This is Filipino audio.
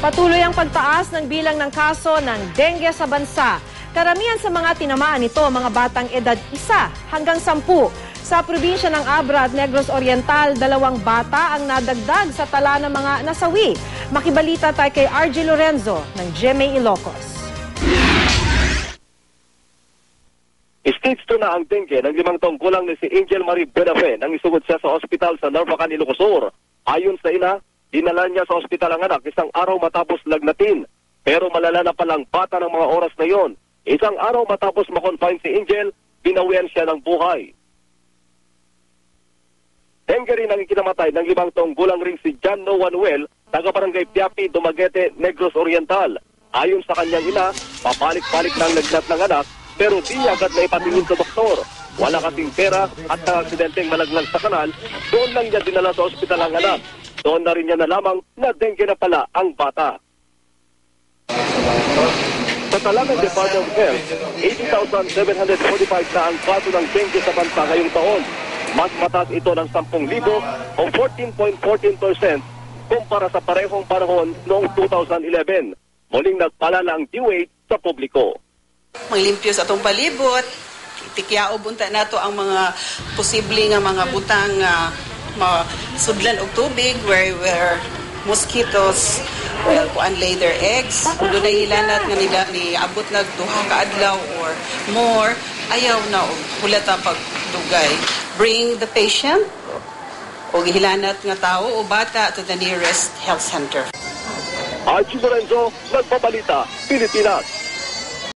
Patuloy ang pagtaas ng bilang ng kaso ng dengue sa bansa. Karamihan sa mga tinamaan nito, mga batang edad isa hanggang sampu. Sa probinsya ng Abra at Negros Oriental, dalawang bata ang nadagdag sa tala ng mga nasawi. Makibalita tayo kay RG Lorenzo ng GMA Ilocos. Stage 2 na ang dengue ng limang taong gulang ni si Angel Marie Benafe nang isugod siya sa ospital sa Narvacan, Ilocosur. Ayon sa ina, dinala niya sa ospital ang anak isang araw matapos lagnatin. Pero malala na palang bata ng mga oras na yon. Isang araw matapos makonfine si Angel, binawian siya ng buhay. Dengue rin ang ikinamatay ng limang taong gulang ring si John Noanuel, taga barangay Piapi, Dumaguete, Negros Oriental. Ayon sa kanyang ina, papalik-balik na ang lagnat ng anak, pero di agad na ipatingin sa doktor. Wala kasing pera at ang aksidenteng malaglag sa kanal, doon lang niya dinala sa ospital ang anak. Doon na rin niya nalamang na dengue na pala ang bata. Sa tala ng Department of Health, 80,745 na ang kaso ng dengue sa bansa ngayong taon. Mas mataas ito ng 10,000 o 14.14% kumpara sa parehong panahon noong 2011. Muling nagpalala ang D-Wade sa publiko. Manglimpyo sa atong palibot. Tikyao bunta nato ang mga posible nga mga butang nga masudlan og tubig where where mosquitoes well kuan lay their eggs. Kung doon hilanat nga nila ni abot nag duha ka adlaw or more ayaw na og hulata pagdugay. Bring the patient o hilanat nga tao o bata to the nearest health center. Archie Lorenzo, Nagbabalita, Pilipinas.